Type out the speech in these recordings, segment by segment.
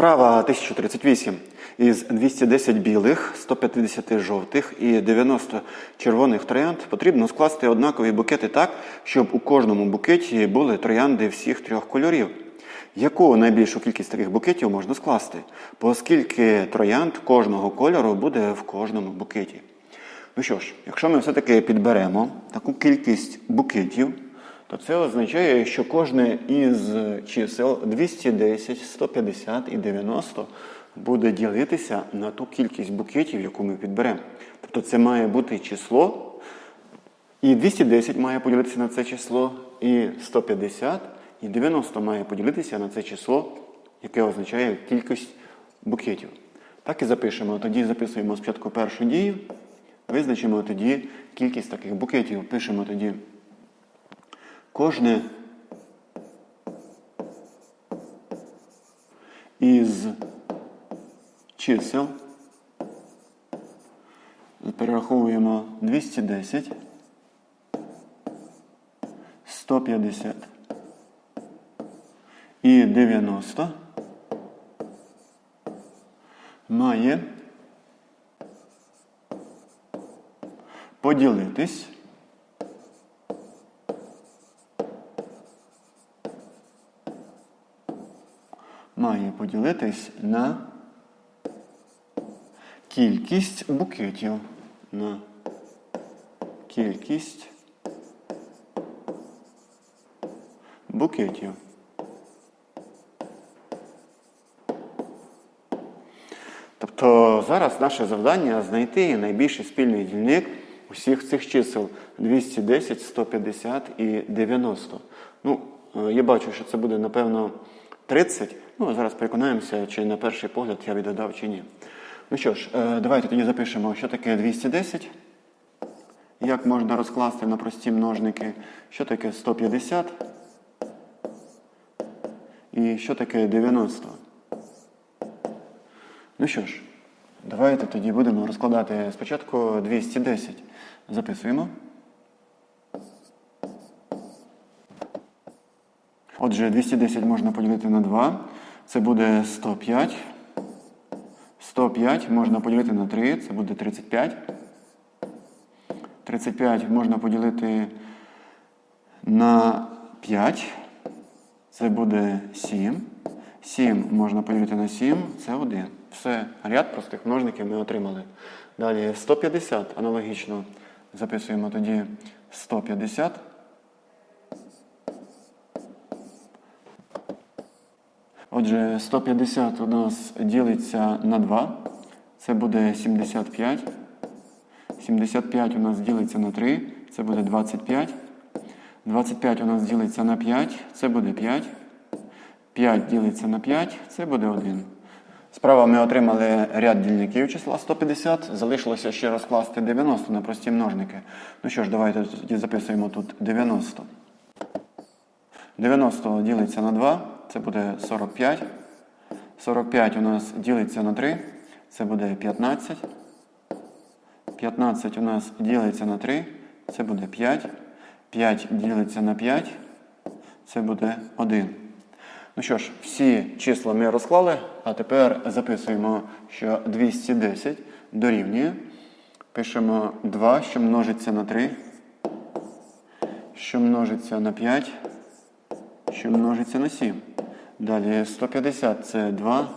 Вправа 1038. Із 210 білих, 150 жовтих і 90 червоних троянд потрібно скласти однакові букети так, щоб у кожному букеті були троянди всіх трьох кольорів. Яку найбільшу кількість таких букетів можна скласти? Оскільки троянд кожного кольору буде в кожному букеті. Ну що ж, якщо ми все-таки підберемо таку кількість букетів, то це означає, що кожне із чисел 210, 150 і 90 буде ділитися на ту кількість букетів, яку ми підберемо. Тобто це має бути число, і 210 має поділитися на це число, і 150, і 90 має поділитися на це число, яке означає кількість букетів. Так і запишемо. Тоді записуємо спочатку першу дію, визначимо тоді кількість таких букетів. Пишемо тоді кожне із чисел. Перераховуємо 210, 150 і 90 має поділитись має поділитись на кількість букетів. На кількість букетів. Тобто зараз наше завдання знайти найбільший спільний дільник усіх цих чисел 210, 150 і 90. Ну, е, я бачу, що це буде, напевно, 30. Ну, а зараз переконаємося, чи на перший погляд я відгадав, чи ні. Ну що ж, е, давайте тоді запишемо, що таке 210. Як можна розкласти на прості множники, що таке 150 і що таке 90. Ну що ж, давайте тоді будемо розкладати спочатку 210. Записуємо. Отже, 210 можна поділити на 2. Це буде 105. 105 можна поділити на 3, це буде 35. 35 можна поділити на 5. Це буде 7. 7 можна поділити на 7, це 1. Все, ряд простих множників ми отримали. Далі 150 аналогічно записуємо тоді 150. Отже, 150 у нас ділиться на 2. Це буде 75. 75 у нас ділиться на 3. Це буде 25. 25 у нас ділиться на 5. Це буде 5. 5 ділиться на 5. Це буде 1. Справа ми отримали ряд дільників числа 150. Залишилося ще розкласти 90 на прості множники. Ну що ж, давайте записуємо тут 90. 90 ділиться на 2, це буде 45. 45 у нас ділиться на 3, це буде 15. 15 у нас ділиться на 3, це буде 5. 5 ділиться на 5, це буде 1. Ну що ж, всі числа ми розклали, а тепер записуємо, що 210 дорівнює. Пишемо 2, що множиться на 3, що множиться на 5, що множиться на 7. Далі 150 це 2,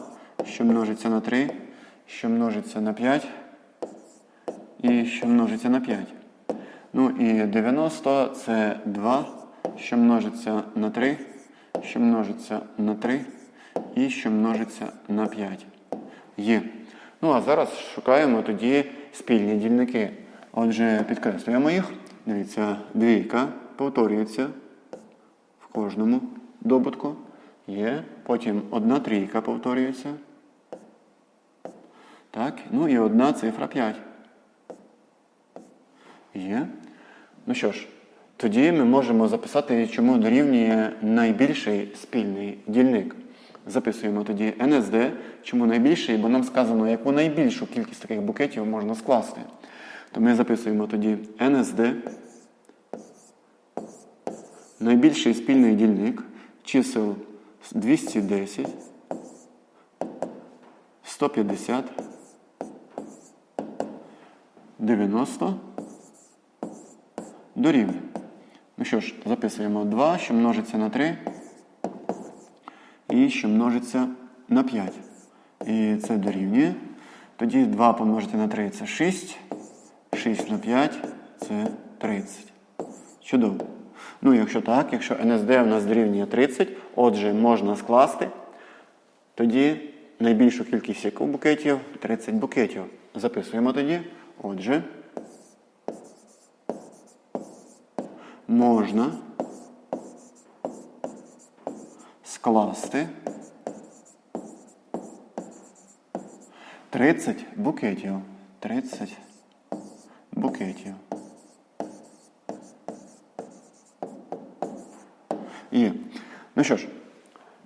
що множиться на 3, що множиться на 5 і що множиться на 5. Ну і 90 це 2, що множиться на 3, що множиться на 3 і що множиться на 5. Є. Ну а зараз шукаємо тоді спільні дільники. Отже, підкреслюємо їх. Дивіться, двійка повторюється в кожному добутку. Є. Потім одна трійка повторюється. Так. Ну і одна цифра 5. Є. Ну що ж, тоді ми можемо записати, чому дорівнює найбільший спільний дільник. Записуємо тоді НСД, чому найбільший, бо нам сказано, яку найбільшу кількість таких букетів можна скласти. То ми записуємо тоді НСД, найбільший спільний дільник чисел 210, 150, 90 дорівнює. Ну що ж, записуємо 2, що множиться на 3 і що множиться на 5. І це дорівнює. Тоді 2 помножити на 3 це 6. 6 на 5 це 30. Чудово. Ну, якщо так, якщо НСД у нас дорівнює 30, отже, можна скласти, тоді найбільшу кількість яку букетів 30 букетів. Записуємо тоді. Отже, можна скласти 30 букетів. 30 букетів. Є. Ну що ж,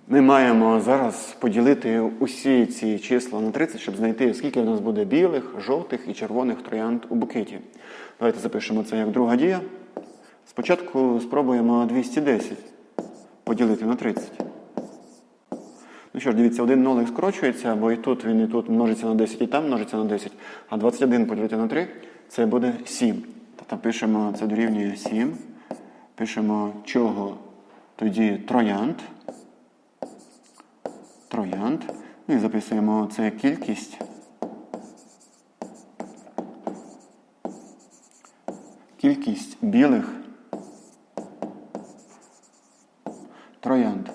ми маємо зараз поділити усі ці числа на 30, щоб знайти, скільки в нас буде білих, жовтих і червоних троянд у букеті. Давайте запишемо це як друга дія. Спочатку спробуємо 210 поділити на 30. Ну що ж, дивіться, один нолик скорочується, бо і тут він і тут множиться на 10, і там множиться на 10. А 21 поділити на 3 це буде 7. Тобто пишемо, це дорівнює 7. Пишемо чого тоді троянд. Троянд. Ну і записуємо це кількість. Кількість білих троянд.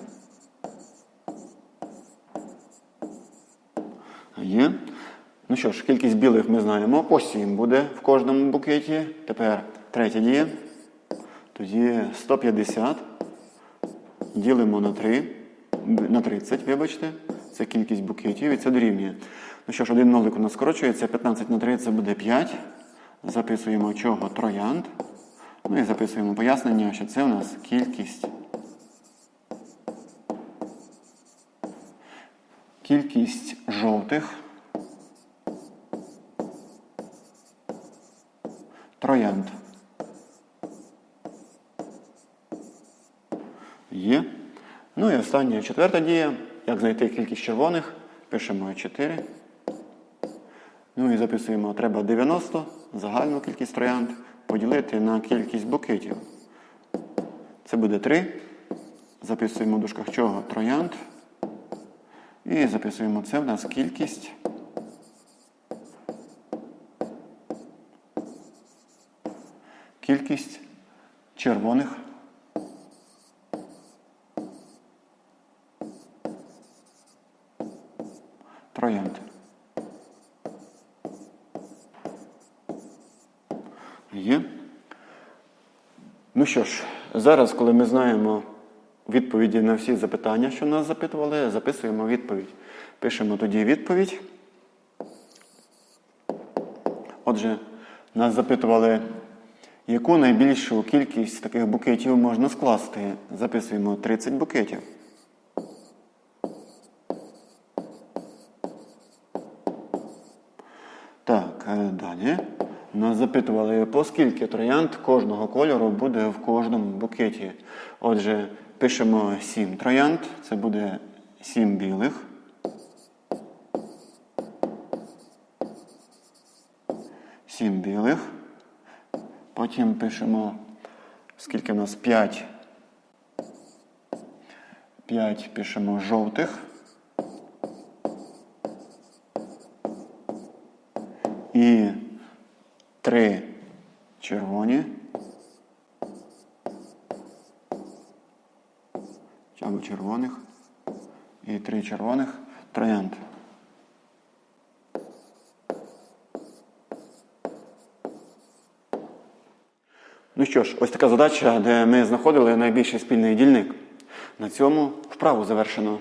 Є. Ну що ж, кількість білих ми знаємо. По 7 буде в кожному букеті. Тепер третя дія. Тоді 150 ділимо на 3, на 30, вибачте. Це кількість букетів і це дорівнює. Ну що ж, один нолик у нас скорочується, 15 на 3 це буде 5. Записуємо чого троянд. Ну і записуємо пояснення, що це у нас кількість. Кількість жовтих троянд. Є. Ну і остання четверта дія. Як знайти кількість червоних? Пишемо 4. Ну і записуємо, треба 90, загальну кількість троянд, поділити на кількість букетів. Це буде 3. Записуємо в дужках чого троянд. І записуємо це в нас кількість. Кількість червоних. Троянд. Є. Ну що ж, зараз, коли ми знаємо відповіді на всі запитання, що нас запитували, записуємо відповідь. Пишемо тоді відповідь. Отже, нас запитували, яку найбільшу кількість таких букетів можна скласти. Записуємо 30 букетів. Запитували, по скільки троянд кожного кольору буде в кожному букеті. Отже, пишемо 7 троянд, це буде 7 білих. Сім білих. Потім пишемо, скільки в нас 5. 5 пишемо жовтих. І три червоні. Або червоних. І три червоних троянд. Ну що ж, ось така задача, де ми знаходили найбільший спільний дільник. На цьому вправу завершено.